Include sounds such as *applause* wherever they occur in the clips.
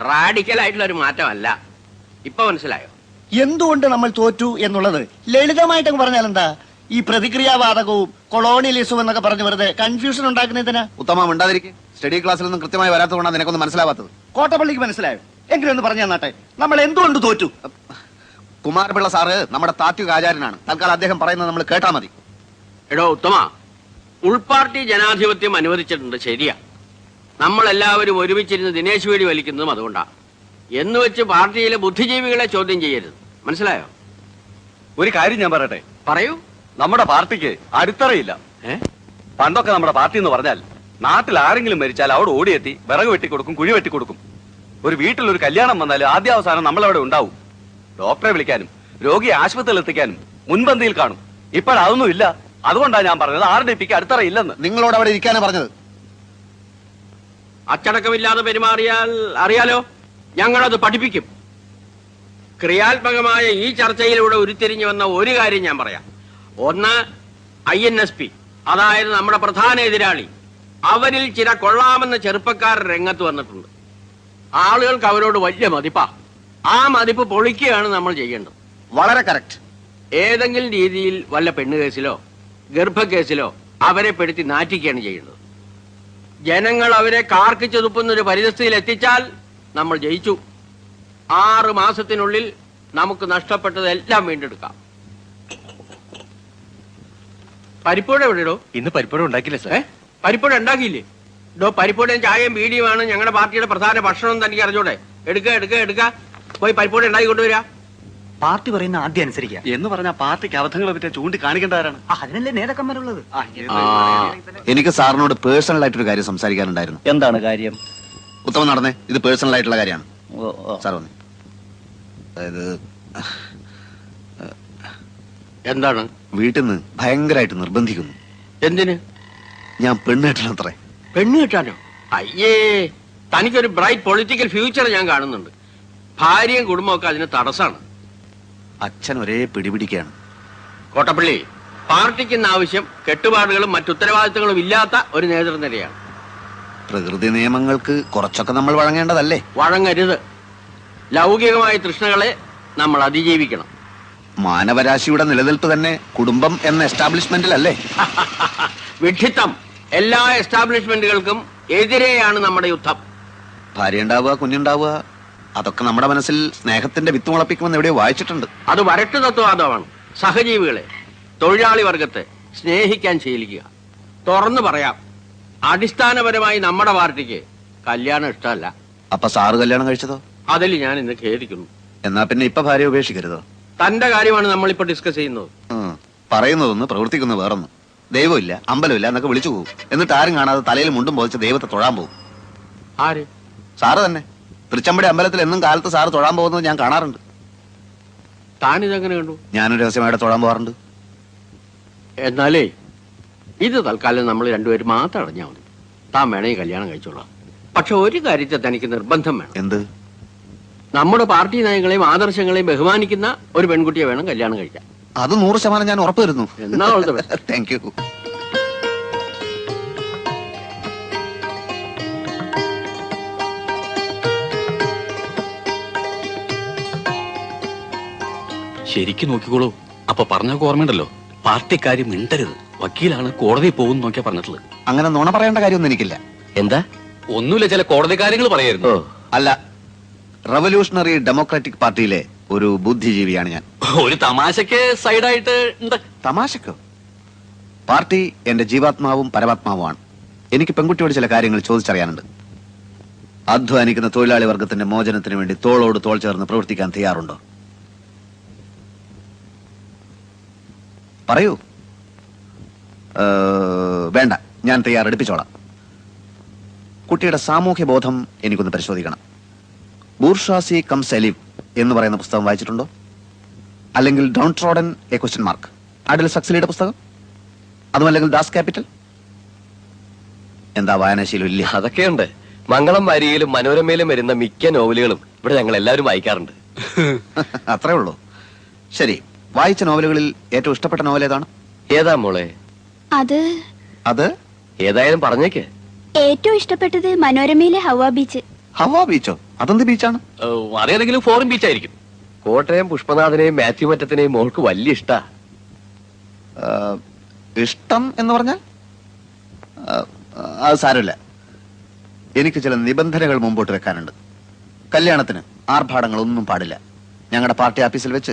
Radical ആയിട്ടുള്ള ഒരു മാറ്റമല്ല. ഇപ്പൊ മനസ്സിലായോ? എന്തുകൊണ്ട് നമ്മൾ തോറ്റു എന്നുള്ളത്? ലളിതമായിട്ടങ്ങ് പറഞ്ഞാൽ എന്താ? ഈ പ്രതിക്രിയാവാദകവും കൊളോണിയലിസവും എന്നൊക്കെ പറഞ്ഞു വെറുതെ കൺഫ്യൂഷൻ ഉണ്ടാക്കുന്നതിനാ ഉത്തമം ഉണ്ടാതിരിക്കും സ്റ്റഡി ക്ലാസ്സിൽ ഒന്നും കൃത്യമായി വരാത്തതുകൊണ്ടാണ് നിനക്കൊന്നും മനസ്സിലാവാത്തത്. കോട്ടപ്പള്ളിക്ക് മനസ്സിലായോ? എങ്കിലും ഒന്ന് പറഞ്ഞു തന്നാട്ടെ. നമ്മൾ എന്തുകൊണ്ട് തോറ്റു? കുമാരപിള്ള സാറ് നമ്മുടെ താത്വിക ആചാര്യനാണ്. തൽക്കാലം അദ്ദേഹം പറയുന്നത് നമ്മൾ കേട്ടാ മതി. എടോ ഉത്തമ ഉൾപാർട്ടി ജനാധിപത്യം അനുവദിച്ചിട്ടുണ്ട് ശരിയാ. നമ്മളെല്ലാവരും ഒരുമിച്ചിരുന്ന് ദിനേശ് വേടി വലിക്കുന്നതും അതുകൊണ്ടാണ് എന്ന് വെച്ച് പാർട്ടിയിലെ ബുദ്ധിജീവികളെ ചോദ്യം ചെയ്യരുത്. മനസ്സിലായോ? ഒരു കാര്യം ഞാൻ പറയട്ടെ? പറയൂ. നമ്മുടെ പാർട്ടിക്ക് അടിത്തറയില്ല. പണ്ടൊക്കെ നമ്മുടെ പാർട്ടി എന്ന് പറഞ്ഞാൽ നാട്ടിൽ ആരെങ്കിലും മരിച്ചാൽ അവിടെ ഓടിയെത്തി വിറക് വെട്ടിക്കൊടുക്കും കുഴി വെട്ടിക്കൊടുക്കും. ഒരു വീട്ടിൽ ഒരു കല്യാണം വന്നാൽ ആദ്യാവസാനം നമ്മളവിടെ ഉണ്ടാവും. ഡോക്ടറെ വിളിക്കാനും രോഗിയെ ആശുപത്രിയിൽ എത്തിക്കാനും മുൻപന്തിയിൽ കാണും. ഇപ്പോഴതൊന്നും ഇല്ല അതുകൊണ്ടാണ് ഞാൻ പറഞ്ഞത്. ആർ ഡി പിക്ക് അടുത്തറയില്ലെന്ന്. നിങ്ങളോട് അവിടെ ഇരിക്കാനാണ് പറഞ്ഞത്. അച്ചടക്കമില്ലാതെ പെരുമാറിയാൽ അറിയാലോ ഞങ്ങളത് പഠിപ്പിക്കും. ക്രിയാത്മകമായ ഈ ചർച്ചയിലൂടെ ഉരുത്തിരിഞ്ഞു വന്ന ഒരു കാര്യം ഞാൻ പറയാം. ഒന്ന് ഐ എൻ എസ് പി അതായത് നമ്മുടെ പ്രധാന എതിരാളി അവരിൽ ചില കൊള്ളാമെന്ന ചെറുപ്പക്കാർ രംഗത്ത് വന്നിട്ടുണ്ട്. ആളുകൾക്ക് അവരോട് വലിയ മതിപ്പാ. ആ മതിപ്പ് പൊളിക്കുകയാണ് നമ്മൾ ചെയ്യേണ്ടത്. വളരെ കറക്റ്റ്. ഏതെങ്കിലും രീതിയിൽ വല്ല പെണ്ണുകേസിലോ ഗർഭക്കേസിലോ അവരെ പെടുത്തി നാറ്റിക്കുകയാണ് ചെയ്യേണ്ടത്. ജനങ്ങൾ അവരെ കാർക്കിച്ചു തുപ്പുന്ന ഒരു പരിതസ്ഥിതിയിൽ എത്തിച്ചാൽ നമ്മൾ ജയിച്ചു. ആറ് മാസത്തിനുള്ളിൽ നമുക്ക് നഷ്ടപ്പെട്ടതെല്ലാം വീണ്ടെടുക്കാം. പരിപ്പോടെ എവിടെ ഇടോ ഇന്ന് പരിപ്പോടെ ഉണ്ടാക്കില്ല സാർ? പരിപ്പോടെ ഉണ്ടാക്കിയില്ലേ? ഡോ പരിപ്പോടെയും ചായയും ബീഡിയുമാണ് ഞങ്ങളുടെ പാർട്ടിയുടെ പ്രധാന ഭക്ഷണം തനിക്ക് അറിഞ്ഞൂടെ. എടുക്കുക എടുക്കുക എടുക്കുക പോയി പരിപ്പോടെ ഉണ്ടാക്കി കൊണ്ടുവരാ. പാർട്ടി പറയുന്ന ആദ്യം അനുസരിക്കുക. എന്ന് പറഞ്ഞ പാർട്ടിക്ക് അബദ്ധങ്ങളെ പറ്റി ചൂണ്ടി കാണിക്കേണ്ടവരാണ് അതിനല്ലേ നേതാക്കന്മാരുള്ളത്? എനിക്ക് സാറിനോട് പേഴ്സണൽ ആയിട്ട് ഒരു കാര്യം സംസാരിക്കാനുണ്ടായിരുന്നു. എന്താണ് കാര്യം? ഉത്തമം നടന്നേ ഇത് പേഴ്സണൽ ആയിട്ടുള്ള കാര്യമാണ്. സാർ വന്നേ. അതായത് എന്താണ്? വീട്ടിൽ നിന്ന് ഭയങ്കരമായിട്ട് നിർബന്ധിക്കുന്നു. എന്തിന്? ഞാൻ പെണ്ണ് പെണ്ണ് കെട്ടാനോ? അയ്യേ തനിക്കൊരു ബ്രൈറ്റ് പൊളിറ്റിക്കൽ ഫ്യൂച്ചർ ഞാൻ കാണുന്നുണ്ട്. ഭാര്യയും കുടുംബമൊക്കെ അതിന് തടസ്സാണ്. അച്ഛൻ ഒരേ പിടിപിടിക്കാണ്. കോട്ടപ്പള്ളി പാർട്ടിക്ക് ഇന്ന് ആവശ്യം കെട്ടുപാടുകളും മറ്റുത്തരവാദിത്തങ്ങളും ഇല്ലാത്ത ഒരു നേതൃനിരയാണ് പ്രകൃതി നിയമങ്ങൾക്ക് കുറച്ചൊക്കെ നമ്മൾ വഴങ്ങേണ്ടതല്ലേ? വഴങ്ങരുത്. ലൗകികമായ തൃഷ്ണകളെ നമ്മൾ അതിജീവിക്കണം. മാനവരാശിയുടെ നിലനിൽപ്പ് തന്നെ കുടുംബം എന്ന എസ്റ്റാബ്ലിഷ്മെന്റിലല്ലേ? *laughs* വിഡ്ഢിത്തം. എല്ലാ എസ്റ്റാബ്ലിഷ്മെന്റുകൾക്കും എതിരെയാണ് നമ്മുടെ യുദ്ധം. ഭാര്യ ഉണ്ടാവുക കുഞ്ഞുണ്ടാവുക അതൊക്കെ നമ്മുടെ മനസ്സിൽ സ്നേഹത്തിന്റെ വിത്ത് മുളപ്പിക്കുമെന്ന് എവിടെയോ വായിച്ചിട്ടുണ്ട്. അത് വരട്ട് തത്വവാദമാണ് സഹജീവികളെ തൊഴിലാളി വർഗത്തെ സ്നേഹിക്കാൻ ശീലിക്കുക. തുറന്നു പറയാം അടിസ്ഥാനപരമായി നമ്മുടെ പാർട്ടിക്ക് കല്യാണം ഇഷ്ടമല്ല. അപ്പൊ സാറ് കല്യാണം കഴിച്ചതോ? അതിൽ ഞാൻ ഇന്ന് ഖേദിക്കുന്നു. എന്നാ പിന്നെ ഇപ്പൊ ഭാര്യ ഉപേക്ഷിക്കരുതോ? തന്റെ കാര്യമാണ് നമ്മളിപ്പോ ഡിസ്കസ് ചെയ്യുന്നത്. ഉം. പറയുന്നതൊന്ന് പ്രവർത്തിക്കുന്ന വേറൊന്ന്. ദൈവമില്ല അമ്പലമില്ല എന്നൊക്കെ വിളിച്ചു പോകും എന്നിട്ട് ആരും കാണാതെ തലയിൽ മുണ്ടും പോതിച്ച് ദൈവത്തെ തൊഴാൻ പോകും ആര്? സാറ് തന്നെ. തൃച്ചമ്പടി അമ്പലത്തിൽ എന്നും കാലത്ത് സാറ് തൊഴാൻ പോകുന്നത് ഞാൻ കാണാറുണ്ട്. താനിതെങ്ങനെ കണ്ടു? ഞാനൊരു രഹസ്യമായിട്ട് തൊഴാൻ പോകാറുണ്ട്. എന്നാലേ ഇത് തൽക്കാലം നമ്മൾ രണ്ടുപേരും മാത്രം അടഞ്ഞാൽ മതി. താൻ വേണമെങ്കിൽ കല്യാണം കഴിച്ചോളാം. പക്ഷെ ഒരു കാര്യത്തെ തനിക്ക് നിർബന്ധം വേണം. എന്ത്? നമ്മുടെ പാർട്ടി നയങ്ങളെയും ആദർശങ്ങളെയും ബഹുമാനിക്കുന്ന ഒരു പെൺകുട്ടിയെ വേണം കല്യാണം കഴിക്കാൻ. അത് നൂറ് ശതമാനം ഞാൻ ഉറപ്പ് തരുന്നു. എന്നാ താങ്ക് യു *laughs* ശരിക്കും നോക്കിക്കോളൂ. അപ്പൊ പറഞ്ഞൊക്കെ ഓർമ്മയുണ്ടല്ലോ? പാർട്ടിക്കാര്യം മിണ്ടരുത്. വക്കീലാണ് കോടതി പോകും നോക്കിയാ പറഞ്ഞിട്ടുള്ളത്. അങ്ങനെ നുണ പറയേണ്ട കാര്യമൊന്നും എനിക്കില്ല. എന്താ? ഒന്നുമില്ല ചില കോടതി കാര്യങ്ങൾ പറയായിരുന്നു. അല്ല റവല്യൂഷണറി ഡെമോക്രാറ്റിക് പാർട്ടിയിലെ ഒരു ബുദ്ധിജീവിയാണ് ഞാൻ. ഒരു തമാശക്ക് സൈഡായിട്ട് ഉണ്ട് തമാശക്കോ? പാർട്ടി എന്റെ ജീവാത്മാവും പരമാത്മാവുമാണ്. എനിക്ക് പെൺകുട്ടിയോട് ചില കാര്യങ്ങൾ ചോദിച്ചറിയാനുണ്ട്. അധ്വാനിക്കുന്ന തൊഴിലാളി വർഗത്തിന്റെ മോചനത്തിന് വേണ്ടി തോളോട് തോൾ ചേർന്ന് പ്രവർത്തിക്കാൻ തയ്യാറുണ്ടോ? പറയൂ. വേണ്ട ഞാൻ തയ്യാറെടുപ്പിച്ചോളാം. കുട്ടിയുടെ സാമൂഹ്യ ബോധം എനിക്കൊന്ന് പരിശോധിക്കണം. ബൂർഷാസി കം സെലിവ് എന്ന് പറയുന്ന പുസ്തകം വായിച്ചിട്ടുണ്ടോ? അല്ലെങ്കിൽ downtrodden a question mark? അഡിൽ സക്സലിയുടെ പുസ്തകം? അതുമല്ലെങ്കിൽ ദാസ് ക്യാപിറ്റൽ? എന്താ വായനാശീലം ഇല്ല? അതൊക്കെയുണ്ട്. മംഗളം വാരികയിലും മനോരമയിലും വരുന്ന മിക്ക നോവലുകളും ഇവിടെ ഞങ്ങൾ എല്ലാവരും വായിക്കാറുണ്ട്. *laughs* അത്രേ ഉള്ളൂ. ശരി വായിച്ച നോവലുകളിൽ ഏറ്റവും ഇഷ്ടപ്പെട്ട നോവൽ ഏതാണ്? ഏതാ മോളെ? അത് അത്? ഏതായാലും പറഞ്ഞേക്ക്. ഏറ്റവും ഇഷ്ടപ്പെട്ടത് മനോരമയിലെ ഹവ ബീച്ച്. ഹവാ ബീച്ചോ? അതെന്ത് ബീച്ചാണ്? അറിയാതെങ്കിലും ഫോറിൻ ബീച്ച് ആയിരിക്കും കോട്ടയം പുഷ്പനാഥനെയും മാത്യു മറ്റത്തിനെയും മോൾക്ക് വലിയ ഇഷ്ടാ. ആ, ഇഷ്ടം എന്ന് പറഞ്ഞാൽ? ആ, അത് സാരമില്ല. എനിക്ക് ചില നിബന്ധനകൾ മുമ്പോട്ട് വെക്കാനുണ്ട്. കല്യാണത്തിന് ആർഭാടങ്ങളൊന്നും പാടില്ല. ഞങ്ങളുടെ പാർട്ടി ഓഫീസിൽ വെച്ച്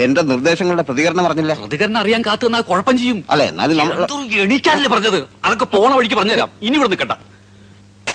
എന്റെ നിർദ്ദേശങ്ങളുടെ പ്രതികരണം പറഞ്ഞില്ല പ്രതികരണം അറിയാൻ കാത്തു നിന്നാൽ കുഴപ്പം ചെയ്യും. അല്ലെ? എന്നാലും നമ്മൾ എണീക്കാനല്ലേ പറഞ്ഞത്? അതൊക്കെ പോണ വഴിക്ക് പറഞ്ഞുതരാം. ഇനി ഇവിടെ നിൽക്കണ്ട.